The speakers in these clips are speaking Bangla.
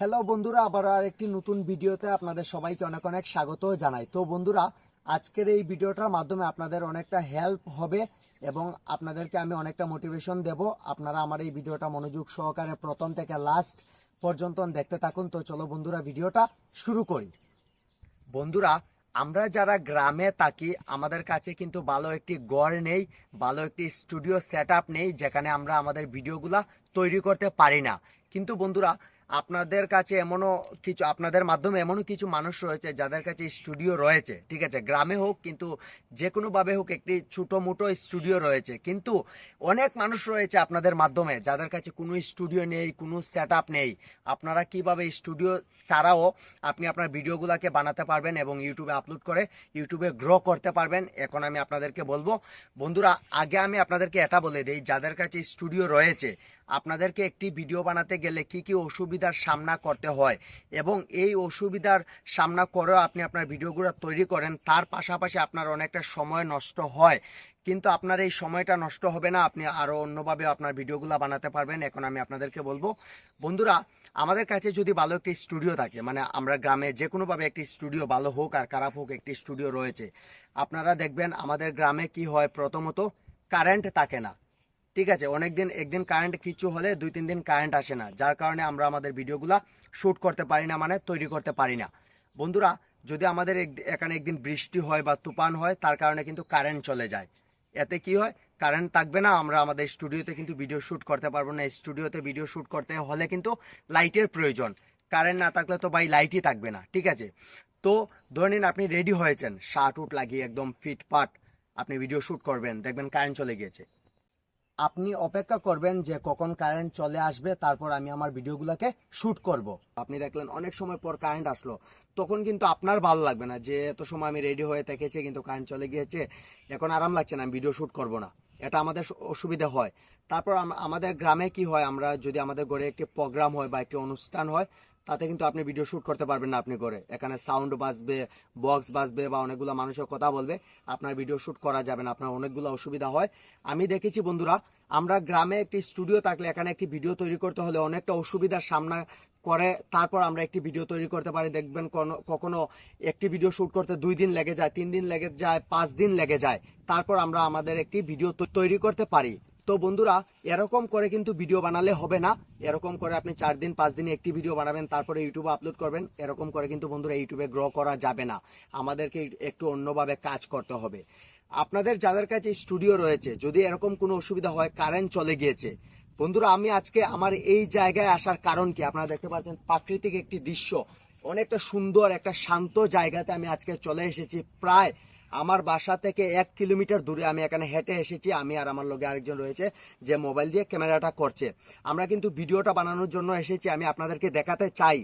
হ্যালো বন্ধুরা, আবার আর একটি নতুন ভিডিওতে আপনাদের সবাইকে অনেক অনেক স্বাগত জানাই। তো বন্ধুরা, আজকের এই ভিডিওটার মাধ্যমে আপনাদের অনেকটা হেল্প হবে এবং আপনাদেরকে আমি অনেকটা মোটিভেশন দেব। আপনারা আমার এই ভিডিওটা মনোযোগ সহকারে প্রথম থেকে লাস্ট পর্যন্ত দেখতে থাকুন। তো চলো বন্ধুরা, ভিডিওটা শুরু করি। বন্ধুরা, আমরা যারা গ্রামে থাকি, আমাদের কাছে কিন্তু ভালো একটি গড় নেই, ভালো একটি স্টুডিও সেট নেই, যেখানে আমরা আমাদের ভিডিওগুলা তৈরি করতে পারি না। কিন্তু বন্ধুরা আপনাদের কাছে এমনও কিছু, আপনাদের মাধ্যমে এমনও কিছু মানুষ রয়েছে যাদের কাছে স্টুডিও রয়েছে, ঠিক আছে? গ্রামে হোক কিন্তু যে কোনোভাবে হোক একটি ছোটো মোটো স্টুডিও রয়েছে। কিন্তু অনেক মানুষ রয়েছে আপনাদের মাধ্যমে যাদের কাছে কোনো স্টুডিও নেই, কোনো সেট নেই। আপনারা কীভাবে স্টুডিও ছাড়াও আপনি আপনার ভিডিওগুলোকে বানাতে পারবেন এবং ইউটিউবে আপলোড করে ইউটিউবে গ্রো করতে পারবেন, এখন আমি আপনাদেরকে বলব। বন্ধুরা, আগে আমি আপনাদেরকে এটা বলে দিই, যাদের কাছে স্টুডিও রয়েছে, আপনাদেরকে একটি ভিডিও বানাতে গেলে কি কি অসুবিধার সামনা করতে হয় এবং এই অসুবিধার সামনা করেও আপনি আপনার ভিডিওগুলো তৈরি করেন, তার পাশাপাশি আপনার অনেকটা সময় নষ্ট হয়। কিন্তু আপনার এই সময়টা নষ্ট হবে না, আপনি আরও অন্যভাবে আপনার ভিডিওগুলো বানাতে পারবেন। এখন আমি আপনাদেরকে বলব, বন্ধুরা, আমাদের কাছে যদি ভালো একটি স্টুডিও থাকে মানে আমরা গ্রামে যে কোনোভাবে একটি স্টুডিও, ভালো হোক আর খারাপ হোক একটি স্টুডিও রয়েছে, আপনারা দেখবেন আমাদের গ্রামে কি হয় প্রথমত, কারেন্ট থাকে না। ঠিক আছে, অনেকদিন, একদিন কারেন্ট কিছু হলে দুই, তিন দিন কারেন্ট আসে না। যার কারণে আমরা আমাদের ভিডিওগুলা শ্যুট করতে পারি না মানে তৈরি করতে পারি না। বন্ধুরা, যদি আমাদের এখানে একদিন বৃষ্টি হয় বা তুফান হয়, তার কারণে কিন্তু কারেন্ট চলে যায়। এতে কি হয়? কারেন্ট থাকবে না, আমরা আমাদের স্টুডিওতে কিন্তু ভিডিও শ্যুট করতে পারব না। স্টুডিওতে ভিডিও শ্যুট করতে হলে কিন্তু লাইটের প্রয়োজন। কারেন্ট না থাকলে তো ভাই লাইটই থাকবে না, ঠিক আছে? তো ধরে নিন আপনি রেডি হয়েছেন শার্ট উট লাগিয়ে একদম ফিটফাট আপনি ভিডিও শ্যুট করবেন, দেখবেন কারেন্ট চলে গিয়েছে। আপনি অপেক্ষা করবেন যে কখন কারেন্ট চলে আসবে, তারপর আমি আমার ভিডিওগুলোকে শুট করব। আপনি দেখলেন অনেক সময় পর কারেন্ট আসলো। তখন কিন্তু আপনার ভালো লাগবে না যে এত সময় আমি রেডি হয়ে থেকেছি কিন্তু কারেন্ট চলে গিয়েছে। এখন আরাম লাগছে না, আমি ভিডিও শুট করব না। এটা আমাদের অসুবিধা হয়। তারপর আমাদের গ্রামে কি হয়? আমরা যদি আমাদের ঘরে একটি প্রোগ্রাম হয় বা একটি অনুষ্ঠান হয় তাতে কিন্তু আপনি ভিডিও শুট করতে পারবেন না আপনি করে। এখানে সাউন্ড বাজবে বক্স বাজবে বা অনেকগুলো মানুষের কথা বলবে, আপনার ভিডিও শুট করা যাবে না, আপনার অনেকগুলো অসুবিধা হয়। আমি দেখেছি বন্ধুরা, আমরা গ্রামে একটি স্টুডিও থাকলে এখানে একটি ভিডিও তৈরি করতে হলে অনেকটা অসুবিধার সামনা করে, তারপর আমরা একটি ভিডিও তৈরি করতে পারি। দেখবেন কখনো একটি ভিডিও শুট করতে দুই দিন লেগে যায়, তিন দিন লেগে যায়, পাঁচ দিন লেগে যায়। তারপর আমরা আমাদের একটি ভিডিও তৈরি করতে পারি। তো বন্ধুরা, এরকম করে কিন্তু ভিডিও বানালে হবে না। এরকম করে আপনি চার দিন, পাঁচ দিনে একটি ভিডিও বানাবেন, তারপরে ইউটিউবে আপলোড করবেন। এরকম করে কিন্তু বন্ধুরা ইউটিউবে গ্রো করা যাবে না। আমাদেরকে একটু অন্যভাবে কাজ করতে হবে। আপনাদের যাদের কাছে স্টুডিও রয়েছে, যদি এরকম কোনো অসুবিধা হয় কারেন্ট চলে গিয়েছে। বন্ধুরা, আমি আজকে আমার এই জায়গায় আসার কারণ কি? আপনারা দেখতে পাচ্ছেন, প্রাকৃতিক একটি দৃশ্য। অনেকটা সুন্দর, একটা শান্ত জায়গাতে আমি আজকে চলে এসেছি। প্রায় আমার বাসা থেকে এক কিলোমিটার দূরে আমি এখানে হেঁটে এসেছি। আমি আর আমার লগে আরেকজন রয়েছে যে মোবাইল দিয়ে ক্যামেরাটা করছে। আমরা কিন্তু ভিডিওটা বানানোর জন্য এসেছি। আমি আপনাদেরকে দেখাতে চাই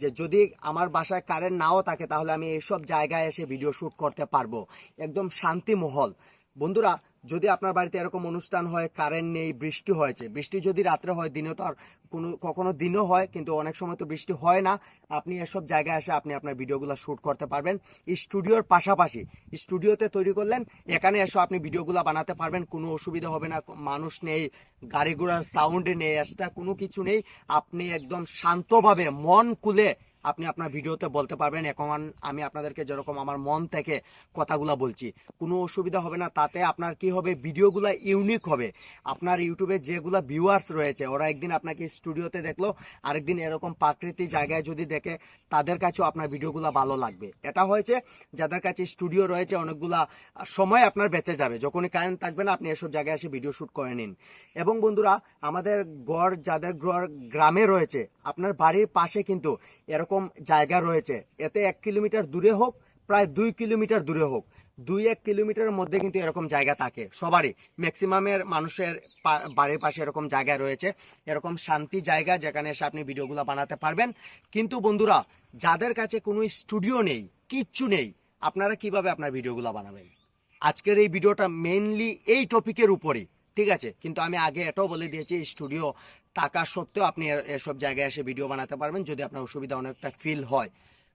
যে যদি আমার বাসায় কারেন্ট নাও থাকে, তাহলে আমি এইসব জায়গায় এসে ভিডিও শ্যুট করতে পারব। একদম শান্তি মহল বন্ধুরা যদি আপনার বাড়িতে এরকম অনুষ্ঠান হয় কারেন্ট নেই, বৃষ্টি হয়েছে। বৃষ্টি যদি রাত্রে হয় দিনে তো আর কোনো, কখনো দিনও হয়, কিন্তু অনেক সময় তো বৃষ্টি হয় না। আপনি এসব জায়গায় এসে আপনি আপনার ভিডিওগুলো শুট করতে পারবেন। স্টুডিওর পাশাপাশি, স্টুডিওতে তৈরি করলেন, এখানে এসে আপনি ভিডিওগুলো বানাতে পারবেন। কোনো অসুবিধা হবে না, মানুষ নেই, গাড়ি ঘোড়ার সাউন্ড নেই এক্সট্রা কোনো কিছু নেই। আপনি একদম শান্তভাবে, মন খুলে আপনি আপনার ভিডিওতে বলতে পারবেন এখন আমি আপনাদেরকে যেরকম আমার মন থেকে কথাগুলো বলছি। কোনো অসুবিধা হবে না, তাতে আপনার কি হবে, ভিডিওগুলো ইউনিক হবে। আপনার ইউটিউবে যেগুলো ভিউয়ার্স রয়েছে, ওরা একদিন আপনাকে স্টুডিওতে দেখল, আরেকদিন এরকম প্রাকৃতিক জায়গায় যদি দেখে, তাদের কাছেও আপনার ভিডিওগুলো ভালো লাগবে। এটা হয়েছে, যাদের কাছে স্টুডিও রয়েছে, অনেকগুলা সময় আপনার বেঁচে যাবে। যখনই কারেন্ট থাকবে না, আপনি এসব জায়গায় এসে ভিডিও শুট করে নিন। এবং বন্ধুরা, আমাদের গড়, যাদের গড় গ্রামে রয়েছে, আপনার বাড়ির পাশে কিন্তু এরকম জায়গা রয়েছে। এতে এক কিলোমিটার দূরে হোক, প্রায় দুই কিলোমিটার দূরে হোক। দুই এক কিলোমিটারের মধ্যে কিন্তু এরকম জায়গা থাকে, সবারই। ম্যাক্সিমামের মানুষের বাড়ির পাশে এরকম জায়গা রয়েছে। এরকম শান্তি জায়গা যেখানে এসে আপনি ভিডিওগুলো বানাতে পারবেন। কিন্তু বন্ধুরা, যাদের কাছে কোনো স্টুডিও নেই, কিচ্ছু নেই, আপনারা কীভাবে আপনার ভিডিওগুলো বানাবেন? আজকের এই ভিডিওটা মেইনলি এই টপিকের উপরেই। ঠিক আছে, কিন্তু আমি আগে এটাও বলে দিয়েছি স্টুডিও টাকা সত্ত্বেও আপনি এসব জায়গায় এসে ভিডিও বানাতে পারবেন, যদি আপনার অসুবিধা অনেকটা ফিল হয়।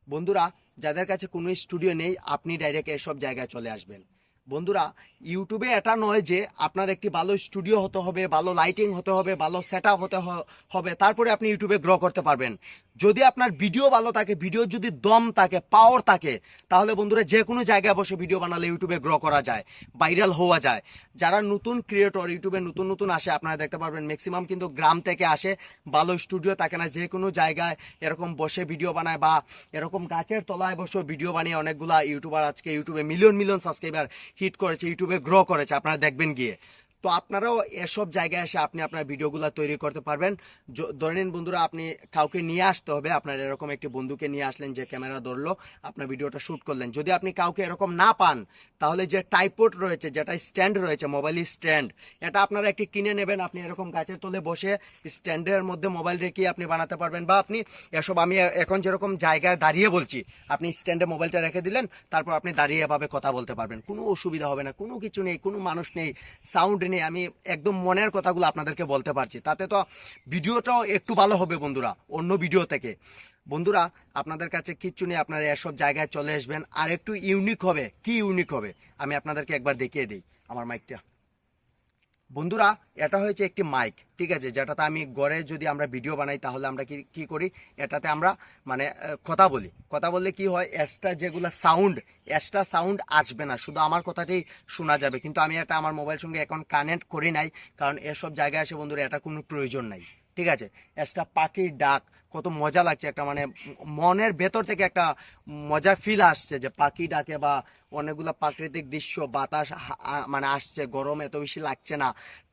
বন্ধুরা, যাদের কাছে কোনো স্টুডিও নেই, আপনি ডাইরেক্ট এসব জায়গায় চলে আসবেন। বন্ধুরা, ইউটিউবে এটা নয় যে আপনার একটি ভালো স্টুডিও হতে হবে, ভালো লাইটিং হতে হবে, ভালো সেট হতে হবে, তারপরে আপনি ইউটিউবে গ্রো করতে পারবেন। যদি আপনার ভিডিও ভালো থাকে ভিডিও যদি দম থাকে পাওয়ার থাকে, তাহলে বন্ধুরা যে কোনো জায়গায় বসে ভিডিও বানালে ইউটিউবে গ্রো করা যায় ভাইরাল হওয়া যায়। যারা নতুন ক্রিয়েটর ইউটিউবে নতুন নতুন আসে, আপনারা দেখতে পারবেন ম্যাক্সিমাম কিন্তু গ্রাম থেকে আসে, ভালো স্টুডিও থাকে না, যে কোনো জায়গায় এরকম বসে ভিডিও বানায় বা এরকম গাছের তলায় বসে ভিডিও বানিয়ে অনেকগুলা ইউটিউবার আজকে ইউটিউবে মিলিয়ন মিলিয়ন সাবস্ক্রাইবার হিট করেছে ইউটিউবে গ্রো করেছে আপনারা দেখবেন গিয়ে। তো আপনারাও এসব জায়গায় এসে আপনি আপনার ভিডিওগুলো তৈরি করতে পারবেন। ধরে নিন বন্ধুরা, আপনি কাউকে নিয়ে আসতে হবে, আপনার এরকম একটি বন্ধুকে নিয়ে আসলেন যে ক্যামেরা ধরলো, আপনার ভিডিওটা শুট করলেন। যদি আপনি কাউকে এরকম না পান, তাহলে যে টাইপোড রয়েছে, যেটা স্ট্যান্ড রয়েছে মোবাইল স্ট্যান্ড এটা আপনারা একটি কিনে নেবেন। আপনি এরকম গাছের তলে বসে স্ট্যান্ডের মধ্যে মোবাইল রেখে আপনি বানাতে পারবেন বা আপনি এসব আমি এখন যেরকম জায়গায় দাঁড়িয়ে বলছি, আপনি স্ট্যান্ডে মোবাইলটা রেখে দিলেন, তারপর আপনি দাঁড়িয়ে এভাবে কথা বলতে পারবেন। কোনো অসুবিধা হবে না, কোনো কিছু নেই, কোনো মানুষ নেই সাউন্ড নেই আমি একদম মনের কথাগুলো আপনাদেরকে বলতে পারছি। তাতে তো ভিডিওটাও একটু ভালো হবে বন্ধুরা, অন্য ভিডিও থেকে। বন্ধুরা, আপনাদের কাছে কিচ্ছু নেই, আপনারা এসব জায়গায় চলে আসবেন। আর একটু ইউনিক হবে। কি ইউনিক হবে? আমি আপনাদেরকে একবার দেখিয়ে দিই। আমার মাইকটা বন্ধুরা, এটা হয়েছে একটি মাইক ঠিক আছে? যেটাতে আমি গড়ে যদি আমরা ভিডিও বানাই, তাহলে আমরা কি কি করি? এটাতে আমরা মানে কথা বলি। কথা বললে কি হয়? এক্সট্রা যেগুলো সাউন্ড এক্সট্রা সাউন্ড আসবে না। শুধু আমার কথাটাই শোনা যাবে। কিন্তু আমি এটা আমার মোবাইল সঙ্গে এখন কানেক্ট করি নাই, কারণ এসব জায়গায় এসে, বন্ধুরা, এটা কোনো প্রয়োজন নাই। ঠিক আছে? এক্সট্রা পাখির ডাক, কত মজা লাগছে একটা মানে মনের ভেতর থেকে একটা মজা ফিল আসছে যে পাখি ডাকে বা অনেকগুলো প্রাকৃতিক দৃশ্য, বাতাস মানে আসছে, গরম এত বেশি লাগছে না।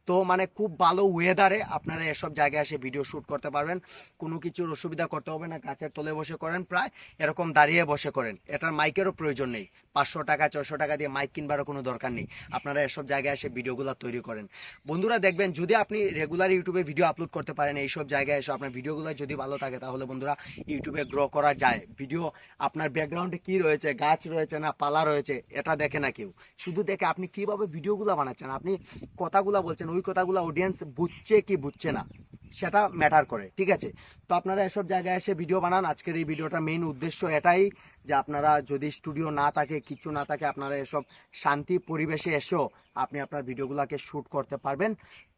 তো মানে খুব ভালো ওয়েদারে আপনারা এসব জায়গায় এসে ভিডিও শ্যুট করতে পারবেন। কোনো কিছুর অসুবিধা করতে হবে না, গাছের তলে বসে করেন, প্রায় এরকম দাঁড়িয়ে বসে করেন। এটার মাইকেরও প্রয়োজন নেই। পাঁচশো টাকা ছশো টাকা দিয়ে মাইক কিনবারও কোনো দরকার নেই। আপনারা এসব জায়গায় এসে ভিডিওগুলো তৈরি করেন। বন্ধুরা দেখবেন, যদি আপনি রেগুলার ইউটিউবে ভিডিও আপলোড করতে পারেন, এইসব জায়গায় এসে আপনার ভিডিওগুলো যদি ভালো থাকে, তাহলে বন্ধুরা ইউটিউবে গ্রো করা যায়। ভিডিও আপনার ব্যাকগ্রাউন্ডে কি রয়েছে, গাছ রয়েছে না, পালা রয়েছে, এটা দেখে না কেউ। শুধু দেখে আপনি কীভাবে ভিডিওগুলো বানাচ্ছেন, আপনি কথাগুলো বলছেন, ওই কথাগুলো অডিয়েন্স বুঝছে কি বুঝছে না? সেটা ম্যাটার করে, ঠিক আছে? তো আপনারা এসব জায়গায় এসে ভিডিও বানান। আজকের এই ভিডিওটা মেইন উদ্দেশ্য এটাই যে আপনারা যদি স্টুডিও না থাকে, কিছু না থাকে, আপনারা এসব শান্তি পরিবেশে এসেও আপনি আপনার ভিডিওগুলোকে শ্যুট করতে পারবেন।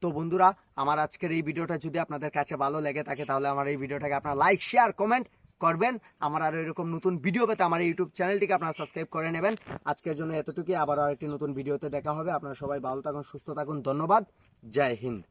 তো বন্ধুরা, আমার আজকের এই ভিডিওটা যদি আপনাদের কাছে ভালো লেগে থাকে, তাহলে আমার এই ভিডিওটাকে আপনারা লাইক শেয়ার কমেন্ট করবেন। আমার আরও এরকম নতুন ভিডিও পেতে আমার ইউটিউব চ্যানেলটিকে আপনারা সাবস্ক্রাইব করে নেবেন। আজকের জন্য এতটুকুই। আবার একটি নতুন ভিডিওতে দেখা হবে। আপনারা সবাই ভালো থাকুন, সুস্থ থাকুন। ধন্যবাদ। জয় হিন্দ।